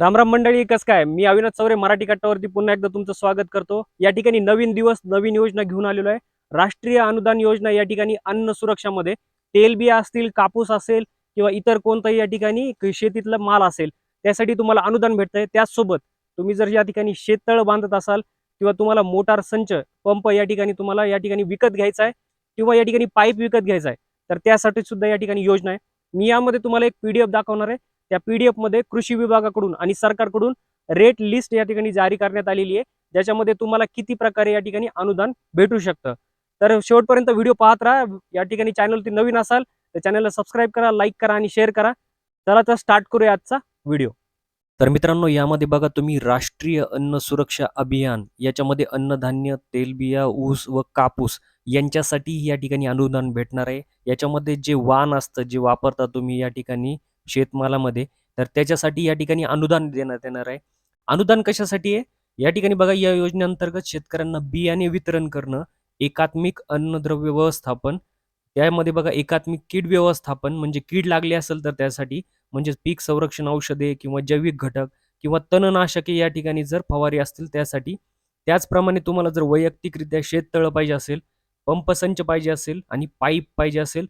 रामराम मंडळी कसं काय? मी अविनाथ चौरे मराठी कट्टावरती पुन्हा एकदा तुमचं स्वागत करतो. या ठिकाणी नवीन दिवस नवीन योजना घेऊन आलेलो आहे. राष्ट्रीय अनुदान योजना या ठिकाणी अन्न सुरक्षामध्ये. तेलबिया असतील कापूस असेल किंवा इतर कोणताही या ठिकाणी शेतीतलं शेतीतला माल असेल त्यासाठी तुम्हाला अनुदान भेटतंय. त्याचसोबत तुम्ही जर या ठिकाणी शेततळ बांधत असाल किंवा तुम्हाला मोटार संच पंप या ठिकाणी तुम्हाला या ठिकाणी विकत घ्यायचा आहे किंवा या ठिकाणी पाईप विकत घ्यायचा आहे तर त्यासाठी सुद्धा या ठिकाणी योजना आहे. मी यामध्ये तुम्हाला एक पीडीएफ दाखवणार आहे. त्या पीडीएफमध्ये कृषी विभागाकडून आणि सरकारकडून रेट लिस्ट या ठिकाणी जारी करण्यात आलेली आहे. ज्याच्यामध्ये तुम्हाला किती प्रकारे या ठिकाणी अनुदान भेटू शकतं. तर शेवटपर्यंत व्हिडिओ पाहत राहा. या ठिकाणी चॅनलवरती नवीन असाल तर चॅनलला सबस्क्राईब करा लाईक करा आणि शेअर करा. चला तर स्टार्ट करूया आजचा व्हिडिओ. तर मित्रांनो यामध्ये बघा तुम्ही राष्ट्रीय अन्न सुरक्षा अभियान याच्यामध्ये अन्नधान्य तेलबिया ऊस व कापूस यांच्यासाठी या ठिकाणी अनुदान भेटणार आहे. याच्यामध्ये जे वाण असतं जे वापरता तुम्ही या ठिकाणी शेतमालामध्ये तर त्याच्यासाठी या ठिकाणी अनुदान देण्यात येणार आहे. अनुदान कशासाठी आहे? या ठिकाणी बघा या योजनेअंतर्गत शेतकऱ्यांना बियाणे वितरण करणं एकात्मिक अन्नद्रव्य व्यवस्थापन त्यामध्ये बघा एकात्मिक कीड व्यवस्थापन म्हणजे कीड लागली असेल तर त्यासाठी म्हणजे पीक संरक्षण औषधे किंवा जैविक घटक किंवा तणनाशके या ठिकाणी जर फवारी असतील त्यासाठी त्याचप्रमाणे तुम्हाला जर वैयक्तिकरित्या शेततळं पाहिजे असेल पंपसंच पाहिजे असेल आणि पाईप पाहिजे असेल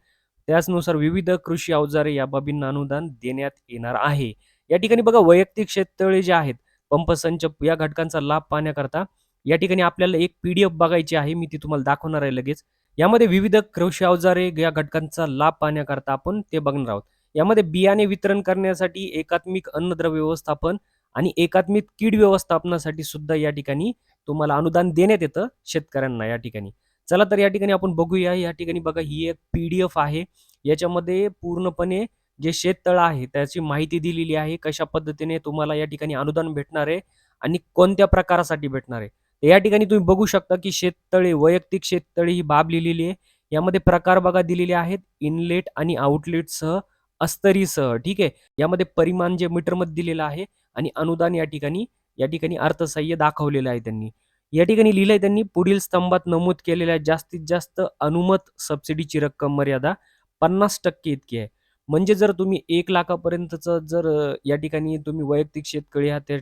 त्याचनुसार विविध कृषी अवजारे या बाबींना अनुदान देण्यात येणार आहे. या ठिकाणी बघा वैयक्तिक शेततळे जे आहेत पंपसंच या घटकांचा लाभ पाहण्याकरता या ठिकाणी आपल्याला एक पीडीएफ बघायची आहे मी ती तुम्हाला दाखवणार आहे लगेच. यामध्ये विविध कृषी अवजारे या घटकांचा लाभ पाहण्याकरता आपण ते बघणार आहोत. यामध्ये बियाणे वितरण करण्यासाठी एकात्मिक अन्नद्रव्य व्यवस्थापन आणि एकात्मिक कीड व्यवस्थापनासाठी सुद्धा या ठिकाणी तुम्हाला अनुदान देण्यात येतं शेतकऱ्यांना या ठिकाणी. चला तर या ठिकाणी आपण बघूया. या ठिकाणी बघा ही एक पी डी एफ आहे. याच्यामध्ये पूर्णपणे जे शेततळ आहे त्याची माहिती दिलेली आहे. कशा पद्धतीने तुम्हाला या ठिकाणी अनुदान भेटणार आहे आणि कोणत्या प्रकारासाठी भेटणार आहे. तर या ठिकाणी तुम्ही बघू शकता की शेततळे वैयक्तिक शेततळे ही बाब लिहिलेली आहे. यामध्ये प्रकार बघा दिलेले आहेत. इनलेट आणि आउटलेटसह अस्तरीसह ठीक आहे? यामध्ये परिमाण जे मीटरमध्ये दिलेलं आहे आणि अनुदान या ठिकाणी या ठिकाणी अर्थसहाय्य दाखवलेलं आहे त्यांनी. या ठिकाणी लिहिलंय त्यांनी पुढील स्तंभात नमूद केलेल्या जास्तीत जास्त अनुमत सबसिडीची रक्कम मर्यादा पन्नास टक्के इतकी आहे. म्हणजे जर तुम्ही एक लाखापर्यंतचं जर या ठिकाणी तुम्ही वैयक्तिक शेतकरी आहात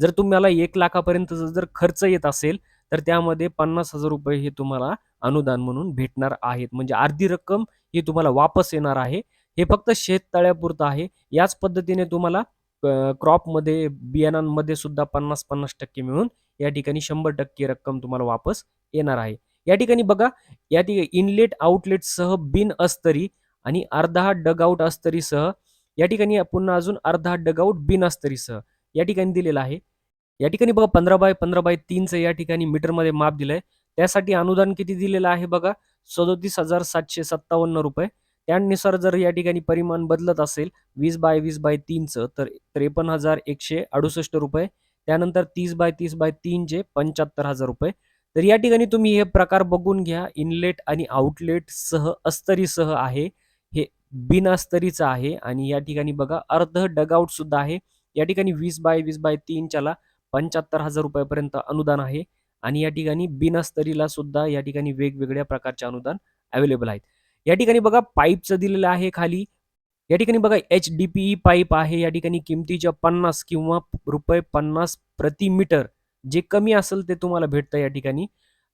जर तुम्हाला एक लाखापर्यंतचा जर खर्च येत असेल तर त्यामध्ये पन्नास हजार रुपये हे तुम्हाला अनुदान म्हणून भेटणार आहेत. म्हणजे अर्धी रक्कम ही तुम्हाला वापस येणार आहे. हे फक्त शेततळ्यापुरतं आहे. याच पद्धतीने तुम्हाला क्रॉपमध्ये बियाणांमध्ये सुद्धा पन्नास पन्नास टक्के मिळून या ठिकाणी शंभर टक्के रक्कम तुम्हाला वापस येणार आहे. या ठिकाणी बघा या ठिकाणी इनलेट आउटलेटसह बिन अस्तरी आणि अर्धा डगआउट अस्तरीसह या ठिकाणी पुन्हा अजून अर्धा डगआउट बिन अस्तरीसह या ठिकाणी दिलेलं आहे. या ठिकाणी बघा पंधरा बाय पंधरा बाय तीनचं या ठिकाणी मीटरमध्ये माप दिलंय. त्यासाठी अनुदान किती दिलेलं आहे बघा? सदोतीस हजार सातशे सत्तावन्न रुपये. त्यानुसार जर या ठिकाणी परिमाण बदलत असेल वीस बाय वीस बाय तीनचं तर त्रेपन्न हजार एकशे अडुसष्ट रुपये. त्यानंतर तीस बाय तीस बाय तीनचे पंच्याहत्तर हजार रुपये. तर या ठिकाणी तुम्ही हे प्रकार बघून घ्या. इनलेट आणि आउटलेट सह अस्तरीसह आहे. हे बिन अस्तरीचं आहे आणि या ठिकाणी बघा अर्ध डगआउट सुद्धा आहे. या ठिकाणी वीस बाय वीस बाय तीनच्याला पंच्याहत्तर हजार रुपयापर्यंत अनुदान आहे. आणि या ठिकाणी बिनअस्तरीला सुद्धा या ठिकाणी वेगवेगळ्या प्रकारचे अनुदान अवेलेबल आहेत. या ठिकाणी बघा पाईपचं दिलेलं आहे खाली. या ठिकाणी बघा H D P E pipe आहे या ठिकाणी किमतीच्या पन्नास किंवा रुपये पन्नास प्रति मीटर जे कमी असेल ते तुम्हाला भेटतं या ठिकाणी.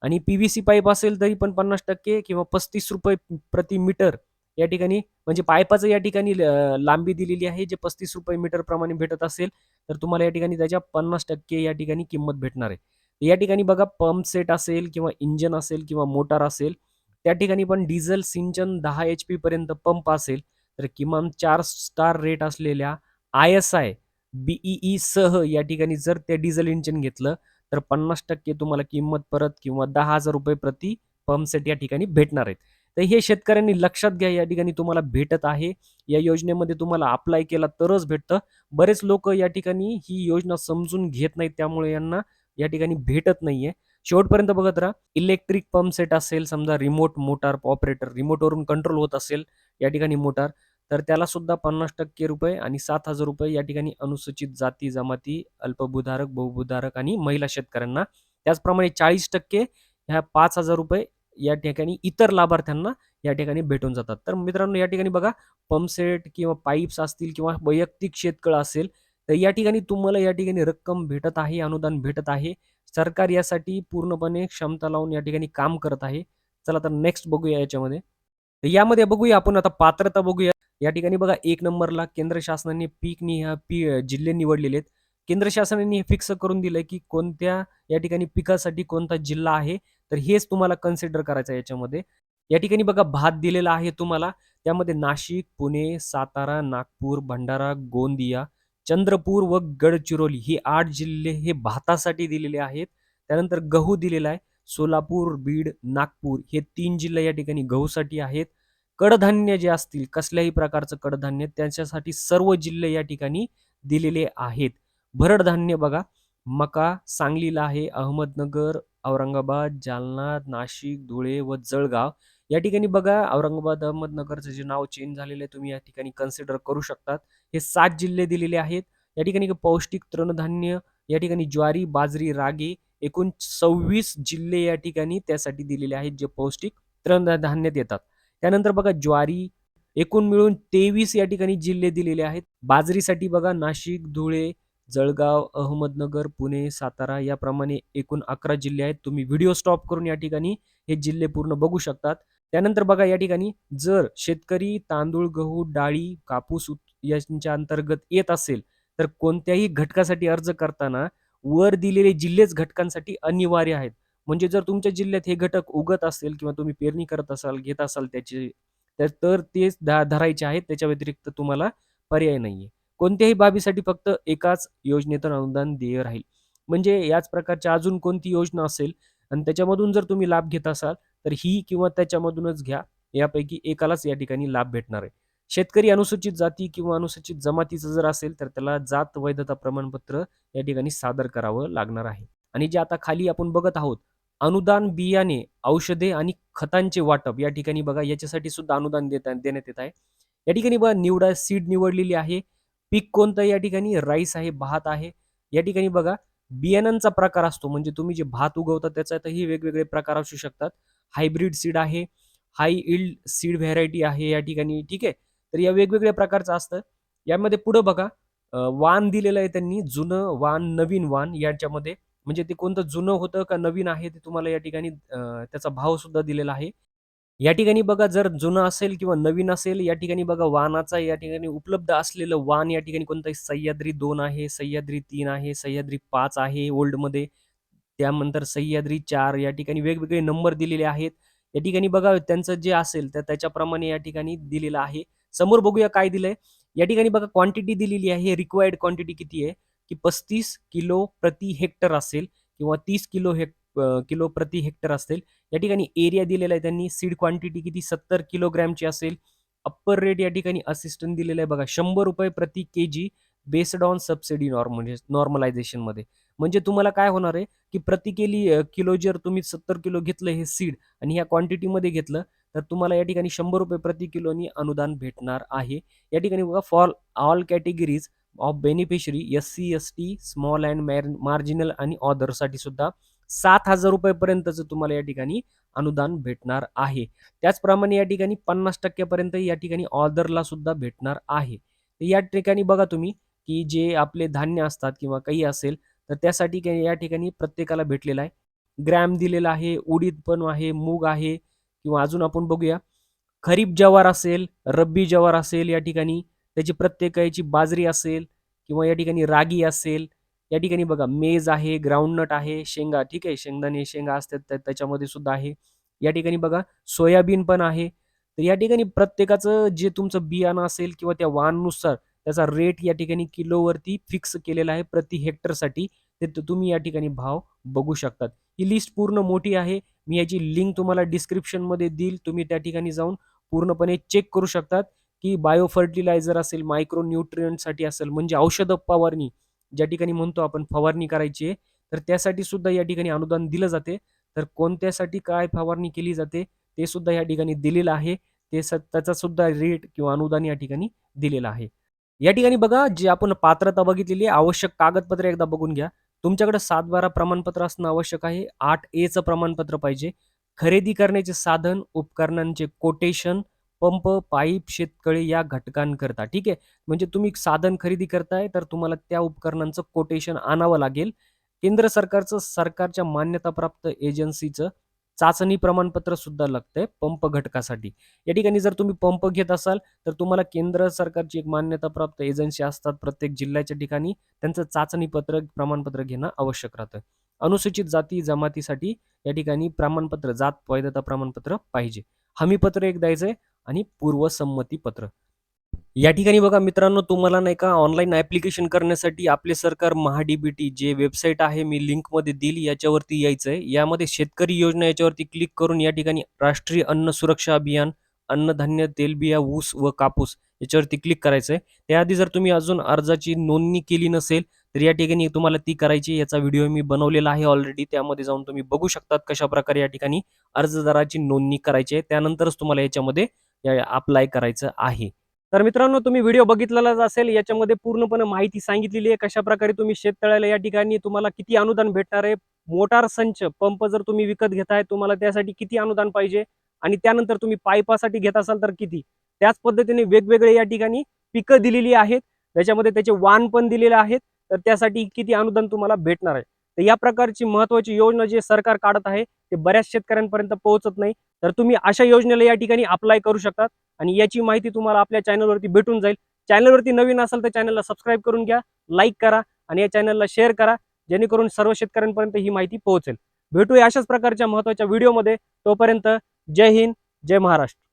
आणि पी व्ही सी पाईप असेल तरी पण पन्नास टक्के किंवा पस्तीस रुपये प्रति मीटर या ठिकाणी म्हणजे पाईपाचं या ठिकाणी लांबी दिलेली आहे जे पस्तीस रुपये मीटर प्रमाणे भेटत असेल तर तुम्हाला या ठिकाणी त्याच्या पन्नास टक्के या ठिकाणी किंमत भेटणार आहे. या ठिकाणी बघा पंप सेट असेल किंवा इंजन असेल किंवा मोटार असेल त्या ठिकाणी पण डिझेल सिंचन दहा एच पी पर्यंत पंप असेल. तर किमान चार स्टार रेट असलेल्या I S I B E E सह या ठिकाणी जर ते डिझेल इंजिन घेतलं तर पन्नास टक्के तुम्हाला किंमत परत किंवा दहा हजार रुपये प्रति पंपसेट या ठिकाणी भेटणार आहेत. तर हे शेतकऱ्यांनी लक्षात घ्या या ठिकाणी तुम्हाला भेटत आहे. या योजनेमध्ये तुम्हाला अप्लाय केला तरच भेटतं. बरेच लोक या ठिकाणी ही योजना समजून घेत नाहीत त्यामुळे यांना या ठिकाणी भेटत नाहीये. शेवटपर्यंत बघत राहा इलेक्ट्रिक पंप सेट असेल समजा रिमोट मोटार ऑपरेटर रिमोटवरून कंट्रोल होत असेल या ठिकाणी मोटार तर त्याला सुद्धा पन्नास टक्के रुपये आणि सात हजार रुपये या ठिकाणी अनुसूचित जाती जमाती अल्पभूधारक बहुभूधारक आणि महिला शेतकऱ्यांना. त्याचप्रमाणे चाळीस टक्के ह्या पाच हजार रुपये या ठिकाणी इतर लाभार्थ्यांना या ठिकाणी भेटून जातात. तर मित्रांनो या ठिकाणी बघा पंपसेट किंवा पाईप्स असतील किंवा वैयक्तिक शेतकळ असेल तर या ठिकाणी तुम्हाला या ठिकाणी रक्कम भेटत आहे अनुदान भेटत आहे. सरकार यासाठी पूर्णपणे क्षमता लावून या ठिकाणी काम करत आहे. चला तर नेक्स्ट बघूया याच्यामध्ये. यामध्ये बघूया आपण आता पात्रता बघूया. या ठिकाणी बघा एक नंबरला केंद्र शासनाने पीक नि पी जिल्हे निवडलेले आहेत. केंद्र शासनाने हे फिक्स करून दिलंय की कोणत्या या ठिकाणी पिकासाठी कोणता जिल्हा आहे तर हेच तुम्हाला कन्सिडर करायचं आहे याच्यामध्ये. या ठिकाणी बघा भात दिलेला आहे तुम्हाला. त्यामध्ये नाशिक पुणे सातारा नागपूर भंडारा गोंदिया चंद्रपूर व गडचिरोली ही आठ जिल्हे हे भातासाठी दिलेले आहेत. त्यानंतर गहू दिलेला आहे. सोलापूर बीड नागपूर हे तीन जिल्हे या ठिकाणी गहूसाठी आहेत. कडधान्य जे असतील कसल्याही प्रकारचं कडधान्य त्याच्यासाठी सर्व जिल्हे या ठिकाणी दिलेले आहेत. भरड धान्य बघा मका सांगलीला आहे अहमदनगर औरंगाबाद जालना नाशिक धुळे व जळगाव. या ठिकाणी बघा औरंगाबाद अहमदनगरचं जे नाव चेंज झालेलं आहे तुम्ही या ठिकाणी कन्सिडर करू शकतात. हे सात जिल्हे दिलेले आहेत. या ठिकाणी पौष्टिक तृणधान्य या ठिकाणी ज्वारी बाजरी रागी एकूण सव्वीस जिल्हे या ठिकाणी त्यासाठी दिलेले आहेत जे पौष्टिक तृणधान्य देतात. त्यानंतर बघा ज्वारी एकूण मिळून तेवीस या ठिकाणी जिल्हे दिलेले आहेत. बाजरीसाठी बघा नाशिक धुळे जळगाव अहमदनगर पुणे सातारा याप्रमाणे एकूण अकरा जिल्हे आहेत. तुम्ही व्हिडिओ स्टॉप करून या ठिकाणी हे जिल्हे पूर्ण बघू शकतात. त्यानंतर बघा या ठिकाणी जर शेतकरी तांदूळ गहू डाळी कापूस यांच्या अंतर्गत येत असेल तर कोणत्याही घटकासाठी अर्ज करताना वर दिलेले जिल्हेच घटकांसाठी अनिवार्य आहेत. म्हणजे जर तुमच्या जिल्ह्यात हे घटक उगत असेल किंवा तुम्ही पेरणी करत असाल घेत असाल त्याचे तर तेच धरायचे आहेत. त्याच्या व्यतिरिक्त तुम्हाला पर्याय नाहीये. कोणत्याही बाबीसाठी फक्त एकाच योजनेतून अनुदान देय राहील. म्हणजे याच प्रकारच्या अजून कोणती योजना असेल आणि त्याच्यामधून जर तुम्ही लाभ घेत असाल तर ही किंवा त्याच्यामधूनच घ्या. यापैकी एकालाच या ठिकाणी लाभ भेटणार आहे. शेतकरी अनुसूचित जाती किंवा अनुसूचित जमातीचं जर असेल तर त्याला जात वैधता प्रमाणपत्र या ठिकाणी सादर करावं लागणार आहे. आणि जे आता खाली आपण बघत आहोत अनुदान बियाणे औषधे आणि खतांचे वाटप या ठिकाणी बघा याच्यासाठी सुद्धा अनुदान देत देण्यात येत आहे. या ठिकाणी बघा निवडा सीड निवडलेली आहे. पीक कोणतं या ठिकाणी? राईस आहे भात आहे. या ठिकाणी बघा बियाणांचा प्रकार असतो. म्हणजे तुम्ही जे भात उगवता त्याच्यातही वेगवेगळे प्रकार असू शकतात. हायब्रिड सीड आहे हाय इल्ड सीड व्हेरायटी आहे या ठिकाणी ठीक आहे? तर या वेगवेगळ्या प्रकारचं असतं. यामध्ये पुढं बघा वाण दिलेलं आहे त्यांनी जुनं वाण नवीन वाण याच्यामध्ये. म्हणजे ते कोणतं जुनं होतं का नवीन आहे ते तुम्हाला या ठिकाणी त्याचा भाव सुद्धा दिलेला आहे. या ठिकाणी बघा जर जुनं असेल किंवा नवीन असेल या ठिकाणी बघा वाहनाचा या ठिकाणी उपलब्ध असलेलं वाहन या ठिकाणी कोणतं सह्याद्री दोन आहे सह्याद्री तीन आहे सह्याद्री पाच आहे ओल्डमध्ये त्यानंतर सह्याद्री चार या ठिकाणी वेगवेगळे नंबर दिलेले आहेत. या ठिकाणी बघा त्यांचं जे असेल तर त्याच्याप्रमाणे या ठिकाणी दिलेलं आहे. समोर बघूया काय दिलंय. या ठिकाणी बघा क्वांटिटी दिलेली आहे रिक्वायर्ड क्वांटिटी किती आहे? की पस्तीस किलो प्रति हेक्टर असेल किंवा तीस किलो हेक् किलो प्रति हेक्टर असेल या ठिकाणी एरिया दिलेला आहे त्यांनी. सीड क्वांटिटी किती? सत्तर किलोग्रॅमची असेल. अप्पर रेट या ठिकाणी असिस्टंट दिलेला आहे बघा. शंभर रुपये प्रति K G based on subsidy norm म्हणजे नॉर्मलायझेशनमध्ये म्हणजे तुम्हाला काय होणार आहे की प्रति केली किलो जर तुम्ही सत्तर किलो घेतलं हे सीड आणि ह्या क्वांटिटीमध्ये घेतलं तर तुम्हाला या ठिकाणी शंभर रुपये प्रति किलोनी अनुदान भेटणार आहे. या ठिकाणी बघा for all categories of beneficiary S C S T small and marginal आणि ऑदरसाठी सुद्धा सात हजार रुपयेपर्यंतचं तुम्हाला या ठिकाणी अनुदान भेटणार आहे. त्याचप्रमाणे या ठिकाणी पन्नास टक्क्यापर्यंत या ठिकाणी ऑदरला सुद्धा भेटणार आहे. या ठिकाणी बघा तुम्ही की जे आपले धान्य असतात किंवा काही असेल तर त्यासाठी या ठिकाणी प्रत्येकाला भेटलेला आहे. ग्रॅम दिलेला आहे उडीद पण आहे मूग आहे किंवा अजून आपण बघूया. खरीप जवार असेल रब्बी जवार असेल या ठिकाणी त्याची प्रत्येकाची बाजरी असेल किंवा या ठिकाणी रागी असेल या ठिकाणी बघा मेज आहे ग्राउंडनट आहे शेंगा ठीक आहे शेंगदाणे शेंगा असतात त्याच्यामध्ये सुद्धा आहे. या ठिकाणी बघा सोयाबीन पण आहे. तर या ठिकाणी प्रत्येकाचं जे तुमचं बियाणं असेल किंवा त्या वाहननुसार त्याचा रेट या ठिकाणी किलोवरती फिक्स केलेला आहे प्रति हेक्टरसाठी ते तुम्ही या ठिकाणी भाव बघू शकतात. ही लिस्ट पूर्ण मोठी आहे. मी याची लिंक तुम्हाला डिस्क्रिप्शनमध्ये देईल. तुम्ही त्या ठिकाणी जाऊन पूर्णपणे चेक करू शकतात. की बायो फर्टिलायझर असेल मायक्रो न्यूट्रियंटसाठी असेल म्हणजे औषध फवारणी ज्या ठिकाणी म्हणतो आपण फवारणी करायची आहे तर त्यासाठी सुद्धा या ठिकाणी अनुदान दिलं जाते. तर कोणत्यासाठी काय फवारणी केली जाते ते सुद्धा या ठिकाणी दिलेलं आहे. ते त्याचा सुद्धा रेट किंवा अनुदान या ठिकाणी दिलेलं आहे. या ठिकाणी बघा जे आपण पात्रता बघितलेली आहे आवश्यक कागदपत्र एकदा बघून घ्या. तुमच्याकडे सात बारा प्रमाणपत्र असणं आवश्यक आहे. आठ एचं प्रमाणपत्र पाहिजे. खरेदी करण्याचे साधन उपकरणांचे कोटेशन पंप पाईप शेतकळी या घटकांकरता ठीक आहे? म्हणजे तुम्ही साधन खरेदी करताय तर तुम्हाला त्या उपकरणांचं कोटेशन आणावं लागेल. केंद्र सरकारचं सरकारच्या मान्यताप्राप्त एजन्सीचं चाचणी प्रमाणपत्र सुद्धा लागतंय पंप घटकासाठी. या ठिकाणी जर तुम्ही पंप घेत असाल तर तुम्हाला केंद्र सरकारची एक मान्यताप्राप्त एजन्सी असतात प्रत्येक जिल्ह्याच्या ठिकाणी. त्यांचं चाचणी पत्र प्रमाणपत्र घेणं आवश्यक राहतं. अनुसूचित जाती जमातीसाठी या ठिकाणी प्रमाणपत्र जात वैधता प्रमाणपत्र पाहिजे. हमीपत्र एक द्यायचंय आणि पूर्वसंमती पत्र. या ठिकाणी बघा मित्रांनो तुम्हाला नाही का ऑनलाईन ऍप्लिकेशन करण्यासाठी आपले सरकार महाडीबीटी जे वेबसाईट आहे मी लिंकमध्ये देईल याच्यावरती यायचं आहे यामध्ये शेतकरी योजना याच्यावरती क्लिक करून या ठिकाणी राष्ट्रीय अन्न सुरक्षा अभियान अन्नधान्य तेलबिया ऊस व कापूस याच्यावरती क्लिक करायचं आहे त्याआधी जर तुम्ही अजून अर्जाची नोंदणी केली नसेल तर या ठिकाणी तुम्हाला ती करायची याचा व्हिडिओ मी बनवलेला आहे ऑलरेडी त्यामध्ये जाऊन तुम्ही बघू शकतात कशा प्रकारे या ठिकाणी अर्जदाराची नोंदणी करायची आहे. त्यानंतरच तुम्हाला याच्यामध्ये अप्लाय करायचं आहे. तर मित्रांनो तुम्ही व्हिडिओ बघितलेलाच असेल याच्यामध्ये पूर्णपणे माहिती सांगितलेली आहे कशा प्रकारे तुम्ही शेततळ्याला या ठिकाणी तुम्हाला किती अनुदान भेटणार आहे. मोटार संच पंप जर तुम्ही विकत घेताय तुम्हाला त्यासाठी किती अनुदान पाहिजे? आणि त्यानंतर तुम्ही पाईपासाठी घेत असाल तर किती? त्याच पद्धतीने वेगवेगळे या ठिकाणी पिकं दिलेली आहेत. त्याच्यामध्ये त्याचे वाण पण दिलेले आहेत. तर त्यासाठी किती अनुदान तुम्हाला भेटणार आहे? तर या प्रकारची महत्वाची योजना जे सरकार काढत आहे ते बऱ्याच शेतकऱ्यांपर्यंत पोहोचत नाही. तर तुम्ही अशा योजनेला या ठिकाणी अप्लाय करू शकतात आणि याची माहिती तुम्हाला आपल्या चॅनलवरती भेटून जाईल. चॅनलवरती नवीन असाल तर चॅनलला सबस्क्राईब करून घ्या लाईक करा आणि या चॅनलला शेअर करा जेणेकरून सर्व शेतकऱ्यांपर्यंत ही माहिती पोहोचेल. भेटूया अशाच प्रकारच्या महत्त्वाच्या व्हिडिओमध्ये तोपर्यंत जय हिंद जय महाराष्ट्र.